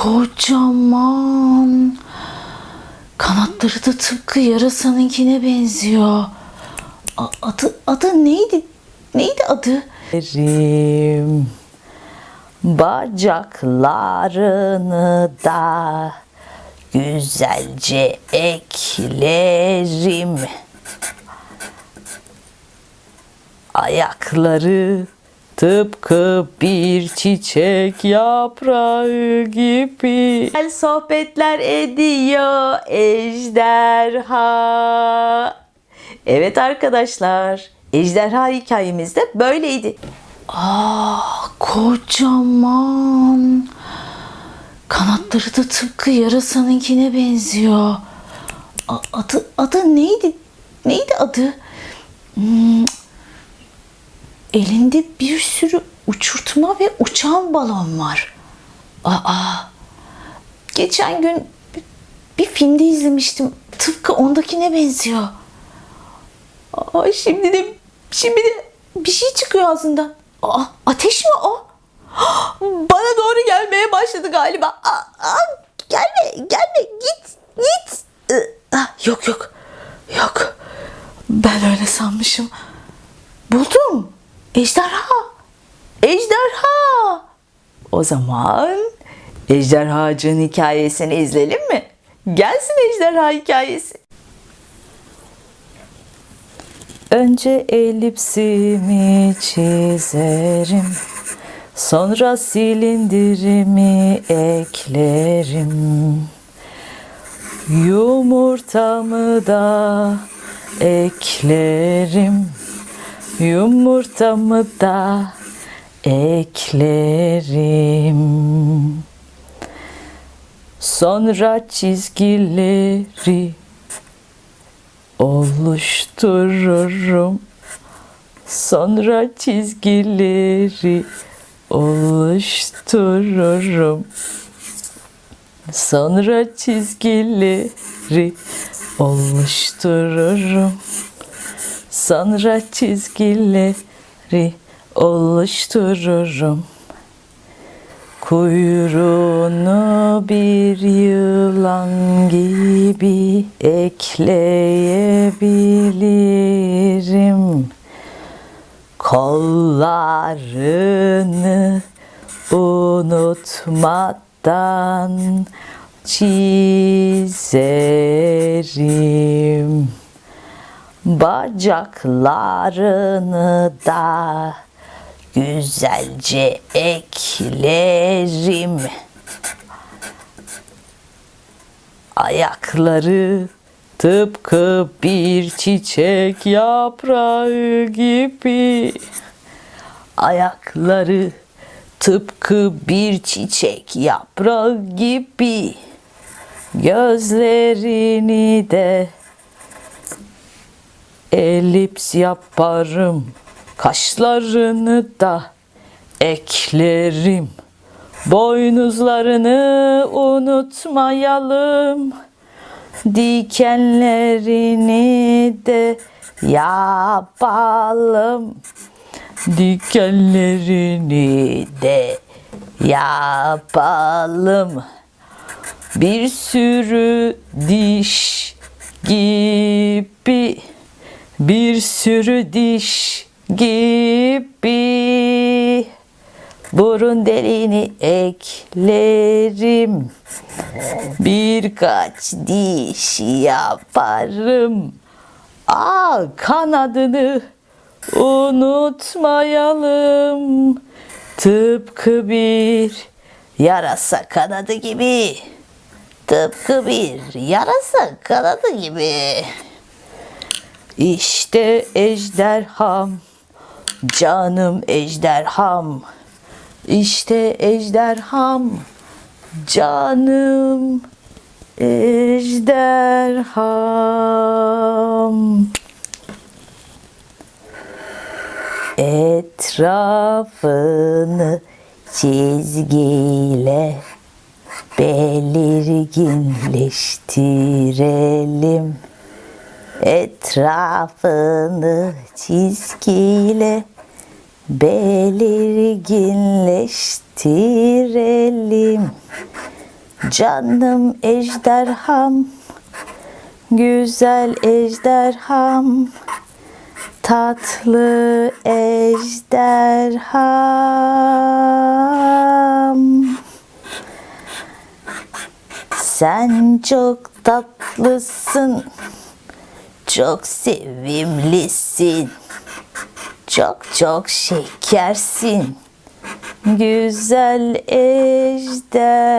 kocaman. Kanatları da tıpkı yarasanınkine benziyor. A- adı adı neydi? Neydi adı? Eklerim bacaklarını da güzelce eklerim. Ayakları tıpkı bir çiçek yaprağı gibi. Güzel sohbetler ediyor ejderha. Evet arkadaşlar, ejderha hikayemiz de böyleydi. Aa, kocaman. Kanatları da tıpkı yarasanınkine benziyor. A- adı adı neydi? Neydi adı? Hmm, elinde bir sürü uçurtma ve uçan balon var. Aa, geçen gün bir, filmde izlemiştim. Tıpkı ondakine benziyor. Aa, şimdi de şimdi de bir şey çıkıyor ağzından. Aa, ateş mi o? Bana doğru gelmeye başladı galiba. Aa, aa, gelme, gelme, git, git. Ee, yok, yok, yok. Ben öyle sanmışım. Buldum. Ejderha. Ejderha. O zaman ejderhacının hikayesini izleyelim mi? Gelsin ejderha hikayesi. Önce elipsimi çizerim. Sonra silindirimi eklerim. Yumurtamı da eklerim. Yumurtamı da eklerim. Sonra çizgileri oluştururum. Sonra çizgileri oluştururum. Sonra çizgileri oluştururum. Sonra çizgileri oluştururum. Kuyruğunu bir yılan gibi ekleyebilirim. Kollarını unutmadan çizerim. Bacaklarını da güzelce eklerim. Ayakları tıpkı bir çiçek yaprağı gibi. Ayakları tıpkı bir çiçek yaprağı gibi. Gözlerini de elips yaparım. Kaşlarını da eklerim. Boynuzlarını unutmayalım. Dikenlerini de yapalım. Dikenlerini de yapalım. Bir sürü diş gibi bir sürü diş gibi burun deliğini eklerim. Birkaç diş yaparım. Aa kanadını unutmayalım. Tıpkı bir yarasa kanadı gibi. Tıpkı bir yarasa kanadı gibi. İşte ejderham, canım ejderham. İşte ejderham, canım ejderham. Etrafını çizgiyle belirginleştirelim. Etrafını çizgiyle belirginleştirelim. Canım ejderham, güzel ejderham, tatlı ejderham. Sen çok tatlısın, çok sevimlisin, çok çok şekersin. Güzel ejderham,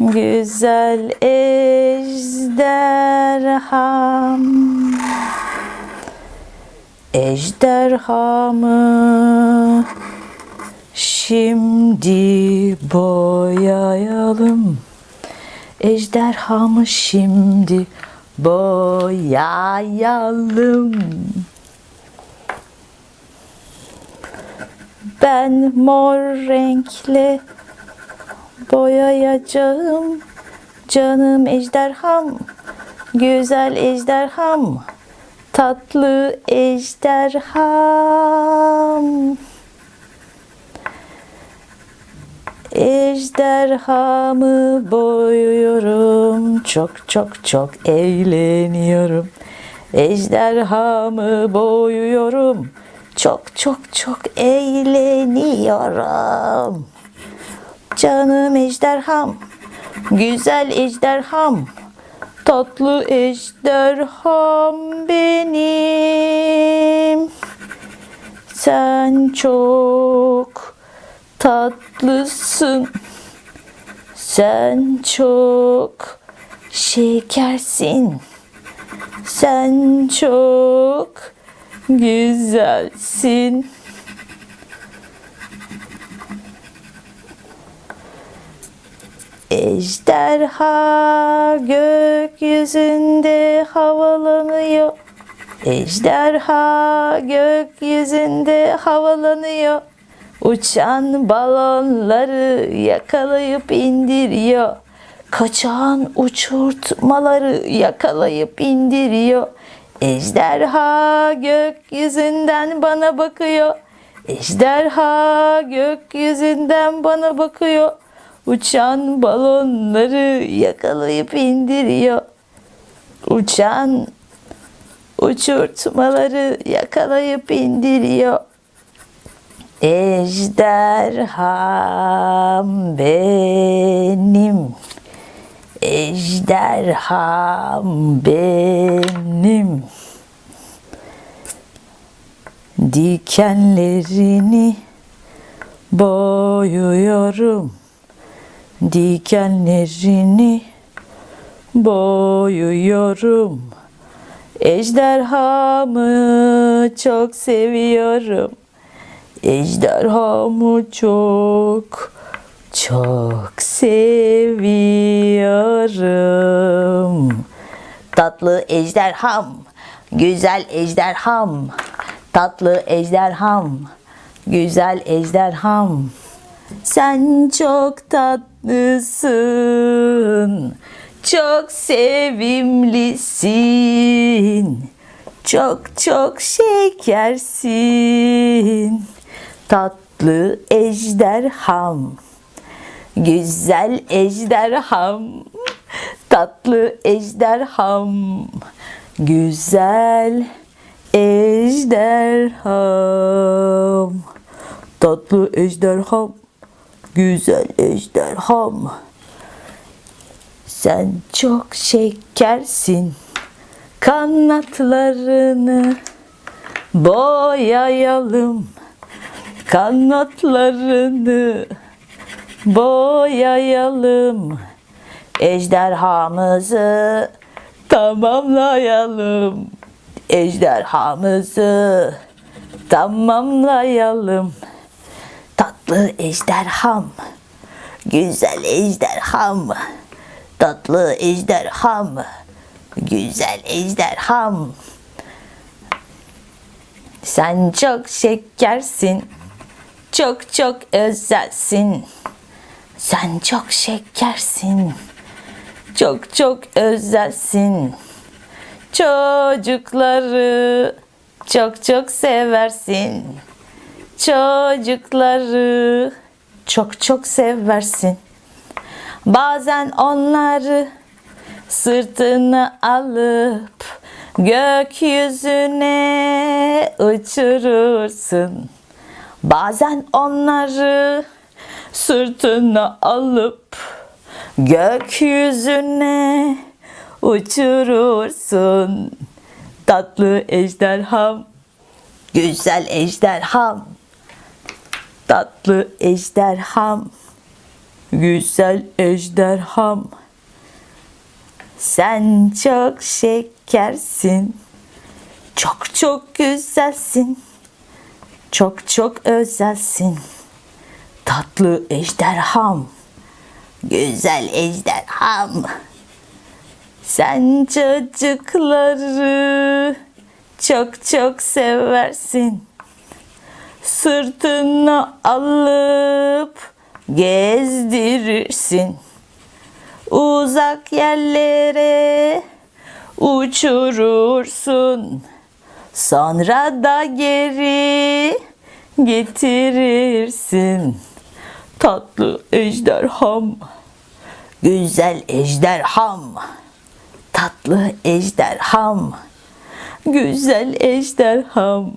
güzel ejderham. Ejderhamı şimdi boyayalım. Ejderhamı şimdi boyayalım. Ben mor renkle boyayacağım. Canım ejderham, güzel ejderham, tatlı ejderham. Ejderhamı boyuyorum. Çok çok çok eğleniyorum. Ejderhamı boyuyorum. Çok çok çok eğleniyorum. Canım ejderham. Güzel ejderham. Tatlı ejderham benim. Sen çok tatlısın. Sen çok şekersin. Sen çok güzelsin. Ejderha gökyüzünde havalanıyor. Ejderha gökyüzünde havalanıyor. Uçan balonları yakalayıp indiriyor. Kaçan uçurtmaları yakalayıp indiriyor. Ejderha gökyüzünden bana bakıyor. Ejderha gökyüzünden bana bakıyor. Uçan balonları yakalayıp indiriyor. Uçan uçurtmaları yakalayıp indiriyor. Ejderham benim. Ejderham benim. Dikenlerini boyuyorum. Dikenlerini boyuyorum. Ejderhamı çok seviyorum. Ejderhamı çok çok seviyorum. Tatlı ejderham, güzel ejderham, tatlı ejderham, güzel ejderham. Sen çok tatlısın, çok sevimlisin, çok çok şekersin. Tatlı ejderham, güzel ejderham, tatlı ejderham, güzel ejderham, tatlı ejderham, güzel ejderham. Sen çok şekersin. Kanatlarını boyayalım. Kanatlarını boyayalım. Ejderhamızı tamamlayalım. Ejderhamızı tamamlayalım. Tatlı ejderham, güzel ejderham, tatlı ejderham, güzel ejderham. Sen çok şekersin, çok çok özelsin. Sen çok şekersin, çok çok özelsin. Çocukları çok çok seversin. Çocukları çok çok seversin. Bazen onları sırtına alıp gökyüzüne uçurursun. Bazen onları sırtına alıp gökyüzüne uçurursun. Tatlı ejderham, güzel ejderham, tatlı ejderham, güzel ejderham. Sen çok şekersin, çok çok güzelsin, çok çok özelsin. Tatlı ejderham, güzel ejderham. Sen çocukları çok çok seversin. Sırtına alıp gezdirirsin. Uzak yerlere uçurursun. Sonra da geri getirirsin. Tatlı ejderham, güzel ejderham, tatlı ejderham, güzel ejderham.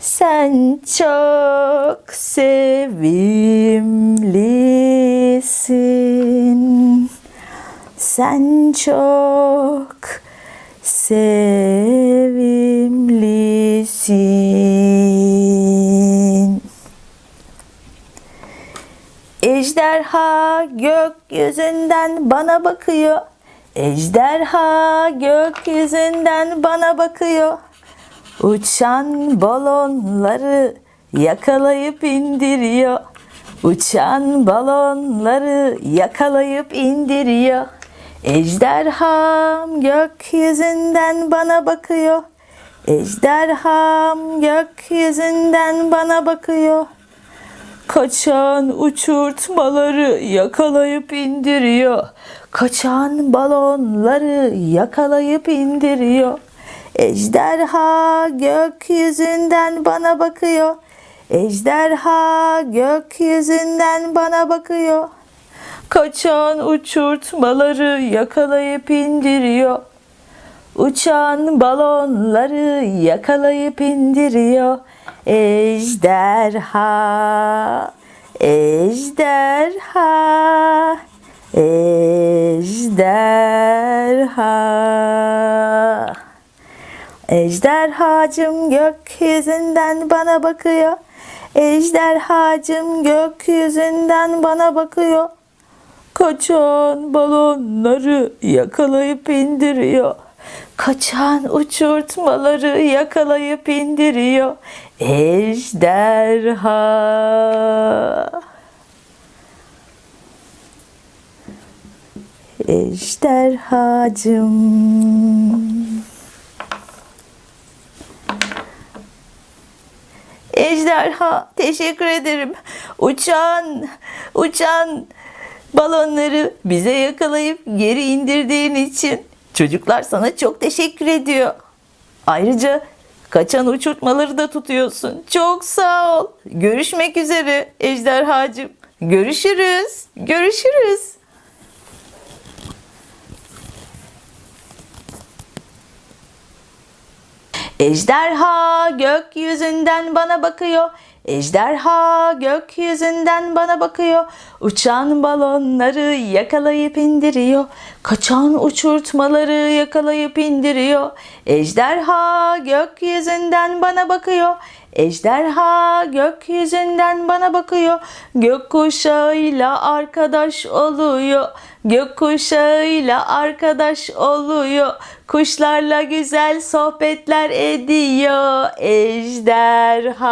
Sen çok sevimlisin. Sen çok sevimlisin. Ejderha gökyüzünden bana bakıyor. Ejderha gökyüzünden bana bakıyor. Uçan balonları yakalayıp indiriyor. Uçan balonları yakalayıp indiriyor. Ejderham gökyüzünden bana bakıyor. Ejderham gökyüzünden bana bakıyor. Kaçan uçurtmaları yakalayıp indiriyor. Kaçan balonları yakalayıp indiriyor. Ejderha gökyüzünden bana bakıyor. Ejderha gökyüzünden bana bakıyor. Kaçan uçurtmaları yakalayıp indiriyor. Uçan balonları yakalayıp indiriyor. Ejderha, ejderha, ejderha. Ejderhacım gökyüzünden bana bakıyor. Ejderhacım gökyüzünden bana bakıyor. Kaçan balonları yakalayıp indiriyor. Kaçan uçurtmaları yakalayıp indiriyor. Ejderha. Ejderhacım. Ejderha teşekkür ederim. Uçan, uçan balonları bize yakalayıp geri indirdiğin için çocuklar sana çok teşekkür ediyor. Ayrıca kaçan uçurtmaları da tutuyorsun. Çok sağ ol. Görüşmek üzere ejderhacığım. Görüşürüz. Görüşürüz. Ejderha gökyüzünden bana bakıyor. Ejderha gökyüzünden bana bakıyor. Uçan balonları yakalayıp indiriyor. Kaçan uçurtmaları yakalayıp indiriyor. Ejderha gökyüzünden bana bakıyor. Ejderha gökyüzünden bana bakıyor. Gökkuşağıyla arkadaş oluyor. Gökkuşağıyla arkadaş oluyor. Kuşlarla güzel sohbetler ediyor. Ejderha.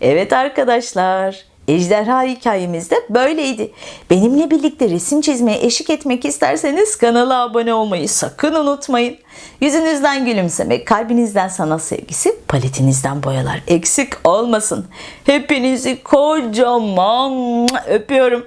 Evet arkadaşlar. Ejderha hikayemiz de böyleydi. Benimle birlikte resim çizmeye eşlik etmek isterseniz kanala abone olmayı sakın unutmayın. Yüzünüzden gülümsemek, kalbinizden sanat sevgisi, paletinizden boyalar eksik olmasın. Hepinizi kocaman öpüyorum.